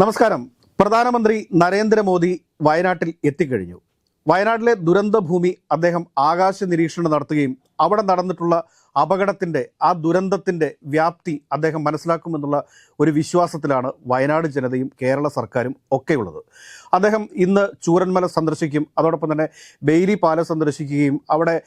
നമസ്കാരം. പ്രധാനമന്ത്രി നരേന്ദ്രമോദി വയനാട്ടിൽ എത്തിക്കഴിഞ്ഞു. വയനാട്ടിലെ ദുരന്തഭൂമി അദ്ദേഹം ആകാശ നിരീക്ഷണം നടത്തുകയും അവിടെ നടന്നിട്ടുള്ള അപകടത്തിന്റെ ആ ദുരന്തത്തിന്റെ വ്യാപ്തി അദ്ദേഹം മനസ്സിലാക്കുമെന്നുള്ള ഒരു വിശ്വാസത്തിലാണ് വയനാട് ജനതയും കേരള സർക്കാരും ഒക്കെയുള്ളത്. അദ്ദേഹം ഇന്ന് ചൂരന്മല സന്ദർശിക്കും അതോടൊപ്പം തന്നെ ബെയിലി പാലം സന്ദർശിക്കുകയും അവിടെ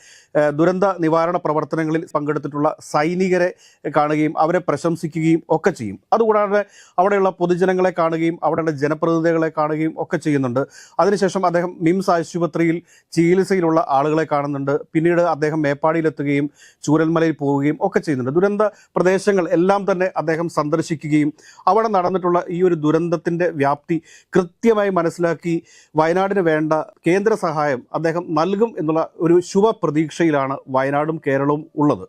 ദുരന്ത നിവാരണ പ്രവർത്തനങ്ങളിൽ പങ്കെടുത്തിട്ടുള്ള സൈനികരെ കാണുകയും അവരെ പ്രശംസിക്കുകയും ഒക്കെ ചെയ്യും. അതുകൂടാതെ അവിടെയുള്ള പൊതുജനങ്ങളെ കാണുകയും അവിടെയുള്ള ജനപ്രതിനിധികളെ കാണുകയും ഒക്കെ ചെയ്യുന്നുണ്ട്. അതിനുശേഷം അദ്ദേഹം മിംസ് ആശുപത്രിയിൽ ചികിത്സയിലുള്ള ആളുകളെ കാണുന്നുണ്ട്. പിന്നീട് അദ്ദേഹം മേപ്പാടിയിലെത്തുകയും ചൂരൽമലയിൽ പോവുകയും ഒക്കെ ചെയ്യുന്നുണ്ട്. ദുരന്ത പ്രദേശങ്ങൾ എല്ലാം തന്നെ അദ്ദേഹം സന്ദർശിക്കുകയും അവിടെ നടന്നിട്ടുള്ള ഈ ഒരു ദുരന്തത്തിന്റെ വ്യാപ്തി കൃത്യമായി മനസ്സിലാക്കി വയനാടിന് വേണ്ട കേന്ദ്ര സഹായം അദ്ദേഹം നൽകും എന്നുള്ള ഒരു ശുഭ പ്രതീക്ഷയിലാണ് വയനാടും കേരളവും ഉള്ളത്.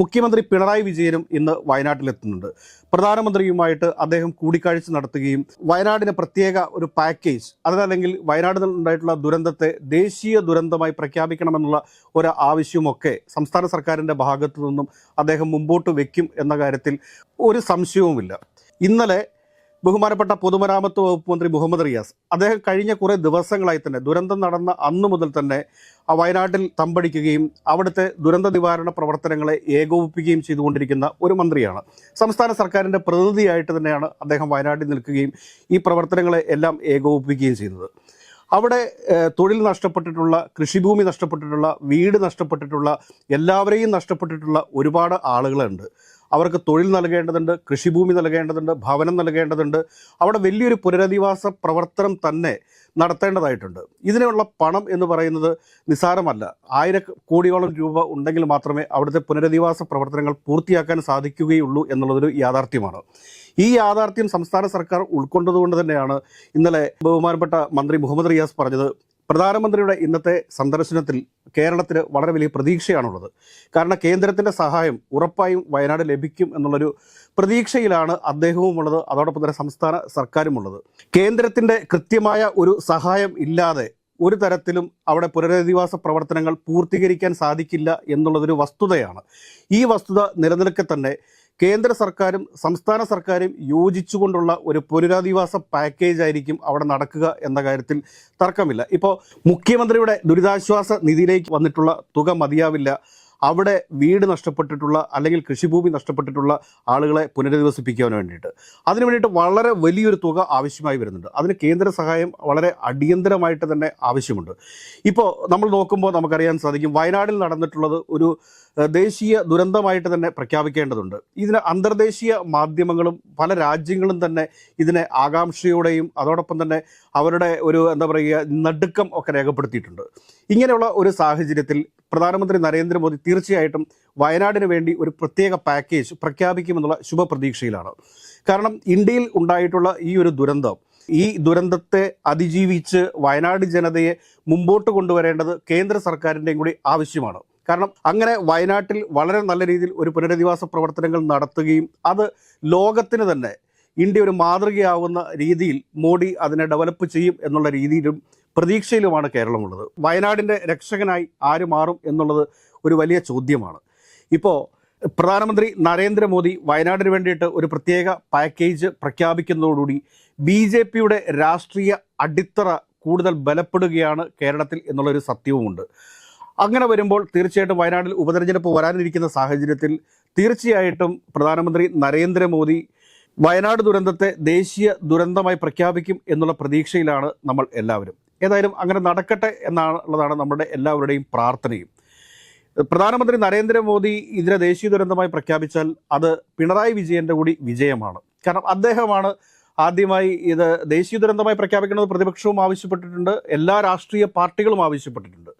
മുഖ്യമന്ത്രി പിണറായി വിജയനും ഇന്ന് വയനാട്ടിലെത്തുന്നുണ്ട്. പ്രധാനമന്ത്രിയുമായിട്ട് അദ്ദേഹം കൂടിക്കാഴ്ച നടത്തുകയും വയനാടിന് പ്രത്യേക ഒരു പാക്കേജ് അതല്ലെങ്കിൽ വയനാട് ഉണ്ടായിട്ടുള്ള ദുരന്തത്തെ ദേശീയ ദുരന്തമായി പ്രഖ്യാപിക്കണമെന്നുള്ള ഒരു ആവശ്യമൊക്കെ സംസ്ഥാന സർക്കാരിന്റെ ഭാഗത്തു നിന്നും അദ്ദേഹം മുമ്പോട്ട് വെക്കും എന്ന കാര്യത്തിൽ ഒരു സംശയവുമില്ല. ഇന്നലെ ബഹുമാനപ്പെട്ട പൊതുമരാമത്ത് വകുപ്പ് മന്ത്രി മുഹമ്മദ് റിയാസ് അദ്ദേഹം കഴിഞ്ഞ കുറേ ദിവസങ്ങളായി തന്നെ ദുരന്തം നടന്ന അന്നു മുതൽ തന്നെ വയനാട്ടിൽ തമ്പടിക്കുകയും അവിടുത്തെ ദുരന്ത നിവാരണ പ്രവർത്തനങ്ങളെ ഏകോപിപ്പിക്കുകയും ചെയ്തുകൊണ്ടിരിക്കുന്ന ഒരു മന്ത്രിയാണ്. സംസ്ഥാന സർക്കാരിന്റെ പ്രതിനിധിയായിട്ട് തന്നെയാണ് അദ്ദേഹം വയനാട്ടിൽ നിൽക്കുകയും ഈ പ്രവർത്തനങ്ങളെ എല്ലാം ഏകോപിപ്പിക്കുകയും ചെയ്യുന്നത് അവിടെ തൊഴിൽ നഷ്ടപ്പെട്ടിട്ടുള്ള കൃഷിഭൂമി നഷ്ടപ്പെട്ടിട്ടുള്ള വീട് നഷ്ടപ്പെട്ടിട്ടുള്ള എല്ലാവരെയും നഷ്ടപ്പെട്ടിട്ടുള്ള ഒരുപാട് ആളുകളുണ്ട്. അവർക്ക് തൊഴിൽ നൽകേണ്ടതുണ്ട് കൃഷിഭൂമി നൽകേണ്ടതുണ്ട് ഭവനം നൽകേണ്ടതുണ്ട്. അവിടെ വലിയൊരു പുനരധിവാസ പ്രവർത്തനം തന്നെ നടത്തേണ്ടതായിട്ടുണ്ട്. ഇതിനുള്ള പണം എന്ന് പറയുന്നത് നിസ്സാരമല്ല. ആയിര കോടിയോളം രൂപ ഉണ്ടെങ്കിൽ മാത്രമേ അവിടുത്തെ പുനരധിവാസ പ്രവർത്തനങ്ങൾ പൂർത്തിയാക്കാൻ സാധിക്കുകയുള്ളൂ എന്നുള്ളതൊരു യാഥാർത്ഥ്യമാണ്. ഈ യാഥാർത്ഥ്യം സംസ്ഥാന സർക്കാർ ഉൾക്കൊണ്ടതുകൊണ്ട് തന്നെയാണ് ഇന്നലെ ബഹുമാനപ്പെട്ട മന്ത്രി മുഹമ്മദ് റിയാസ് പറഞ്ഞത് പ്രധാനമന്ത്രിയുടെ ഇന്നത്തെ സന്ദർശനത്തിൽ കേരളത്തിന് വളരെ വലിയ പ്രതീക്ഷയാണുള്ളത്. കാരണം കേന്ദ്രത്തിന്റെ സഹായം ഉറപ്പായും വയനാട് ലഭിക്കും എന്നുള്ളൊരു പ്രതീക്ഷയിലാണ് അദ്ദേഹവും ഉള്ളത് അതോടൊപ്പം തന്നെ സംസ്ഥാന സർക്കാരും ഉള്ളത് കേന്ദ്രത്തിന്റെ കൃത്യമായ ഒരു സഹായം ഇല്ലാതെ ഒരു തരത്തിലും അവിടെ പുനരധിവാസ പ്രവർത്തനങ്ങൾ പൂർത്തീകരിക്കാൻ സാധിക്കില്ല എന്നുള്ളതൊരു വസ്തുതയാണ്. ഈ വസ്തുത നിലനിൽക്കെ തന്നെ കേന്ദ്ര സർക്കാരും സംസ്ഥാന സർക്കാരും യോജിച്ചുകൊണ്ടുള്ള ഒരു പുനരധിവാസ പാക്കേജ് ആയിരിക്കും അവിടെ നടക്കുക എന്ന കാര്യത്തിൽ തർക്കമില്ല. ഇപ്പോൾ മുഖ്യമന്ത്രിയുടെ ദുരിതാശ്വാസ നിധിയിലേക്ക് വന്നിട്ടുള്ള തുക മതിയാവില്ല. അവിടെ വീട് നഷ്ടപ്പെട്ടിട്ടുള്ള അല്ലെങ്കിൽ കൃഷിഭൂമി നഷ്ടപ്പെട്ടിട്ടുള്ള ആളുകളെ പുനരധിവസിപ്പിക്കാൻ വേണ്ടിയിട്ട്. അതിനു വേണ്ടിയിട്ട് വളരെ വലിയൊരു തുക ആവശ്യമായി വരുന്നുണ്ട്. അതിന് കേന്ദ്ര സഹായം വളരെ അടിയന്തരമായിട്ട് തന്നെ ആവശ്യമുണ്ട്. ഇപ്പോൾ നമ്മൾ നോക്കുമ്പോൾ നമുക്കറിയാൻ സാധിക്കും വയനാടിൽ നടന്നിട്ടുള്ളത് ഒരു ദേശീയ ദുരന്തമായിട്ട് തന്നെ പ്രഖ്യാപിക്കേണ്ടതുണ്ട്. ഇതിന് അന്തർദേശീയ മാധ്യമങ്ങളും പല രാജ്യങ്ങളും തന്നെ ഇതിനെ ആകാംക്ഷയോടെയും അതോടൊപ്പം തന്നെ അവരുടെ ഒരു എന്താ പറയുക നടുക്കം ഒക്കെ രേഖപ്പെടുത്തിയിട്ടുണ്ട്. ഇങ്ങനെയുള്ള ഒരു സാഹചര്യത്തിൽ പ്രധാനമന്ത്രി നരേന്ദ്രമോദി തീർച്ചയായിട്ടും വയനാടിന് വേണ്ടി ഒരു പ്രത്യേക പാക്കേജ് പ്രഖ്യാപിക്കുമെന്നുള്ള ശുഭപ്രതീക്ഷയിലാണ്. കാരണം ഇന്ത്യയിൽ ഉണ്ടായിട്ടുള്ള ഈ ഒരു ദുരന്തം ഈ ദുരന്തത്തെ അതിജീവിച്ച് വയനാട് ജനതയെ മുമ്പോട്ട് കൊണ്ടുവരേണ്ടത് കേന്ദ്ര സർക്കാരിന്റെയും കൂടി ആവശ്യമാണ്. കാരണം അങ്ങനെ വയനാട്ടിൽ വളരെ നല്ല രീതിയിൽ ഒരു പുനരധിവാസ പ്രവർത്തനങ്ങൾ നടത്തുകയും അത് ലോകത്തിന് തന്നെ ഇന്ത്യ ഒരു മാതൃകയാവുന്ന രീതിയിൽ മോഡി അതിനെ ഡെവലപ്പ് ചെയ്യും എന്നുള്ള രീതിയിലും പ്രതീക്ഷയിലുമാണ് കേരളമുള്ളത്. വയനാടിന്റെ രക്ഷകനായി ആര് മാറും എന്നുള്ളത് ഒരു വലിയ ചോദ്യമാണ്. ഇപ്പോൾ പ്രധാനമന്ത്രി നരേന്ദ്രമോദി വയനാടിന് വേണ്ടിയിട്ട് ഒരു പ്രത്യേക പാക്കേജ് പ്രഖ്യാപിക്കുന്നതോടുകൂടി ബി ജെ പിയുടെ രാഷ്ട്രീയ അടിത്തറ കൂടുതൽ ബലപ്പെടുകയാണ് കേരളത്തിൽ എന്നുള്ളൊരു സത്യവുമുണ്ട്. അങ്ങനെ വരുമ്പോൾ തീർച്ചയായിട്ടും വയനാട്ടിൽ ഉപതെരഞ്ഞെടുപ്പ് വരാനിരിക്കുന്ന സാഹചര്യത്തിൽ തീർച്ചയായിട്ടും പ്രധാനമന്ത്രി നരേന്ദ്രമോദി വയനാട് ദുരന്തത്തെ ദേശീയ ദുരന്തമായി പ്രഖ്യാപിക്കും എന്നുള്ള പ്രതീക്ഷയിലാണ് നമ്മൾ എല്ലാവരും. ഏതായാലും അങ്ങനെ നടക്കട്ടെ എന്നുള്ളതാണ് നമ്മുടെ എല്ലാവരുടെയും പ്രാർത്ഥനയും. പ്രധാനമന്ത്രി നരേന്ദ്രമോദി ഇതിനെ ദേശീയ ദുരന്തമായി പ്രഖ്യാപിച്ചാൽ അത് പിണറായി വിജയന്റെ കൂടി വിജയമാണ്. കാരണം അദ്ദേഹമാണ് ആദ്യമായി ഇത് ദേശീയ ദുരന്തമായി പ്രഖ്യാപിക്കുന്നത് പ്രതിപക്ഷവും ആവശ്യപ്പെട്ടിട്ടുണ്ട് എല്ലാ രാഷ്ട്രീയ പാർട്ടികളും ആവശ്യപ്പെട്ടിട്ടുണ്ട്.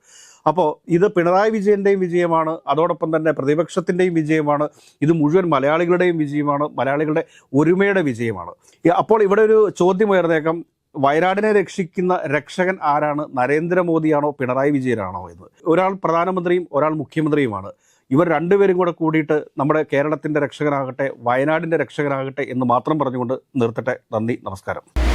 അപ്പോൾ ഇത് പിണറായി വിജയന്റെയും വിജയമാണ് അതോടൊപ്പം തന്നെ പ്രതിപക്ഷത്തിന്റെയും വിജയമാണ് ഇത് മുഴുവൻ മലയാളികളുടെയും വിജയമാണ് മലയാളികളുടെ ഒരുമയുടെ വിജയമാണ്. അപ്പോൾ ഇവിടെ ഒരു ചോദ്യം ഉയർന്നേക്കാം. വയനാടിനെ രക്ഷിക്കുന്ന രക്ഷകൻ ആരാണ്? നരേന്ദ്രമോദിയാണോ? പിണറായി വിജയനാണോ എന്ന്. ഒരാൾ പ്രധാനമന്ത്രിയും ഒരാൾ മുഖ്യമന്ത്രിയുമാണ്. ഇവർ രണ്ടുപേരും കൂടെ കൂടിയിട്ട് നമ്മുടെ കേരളത്തിന്റെ രക്ഷകനാകട്ടെ വയനാടിന്റെ രക്ഷകനാകട്ടെ എന്ന് മാത്രം പറഞ്ഞുകൊണ്ട് നിർത്തട്ടെ. നന്ദി നമസ്കാരം.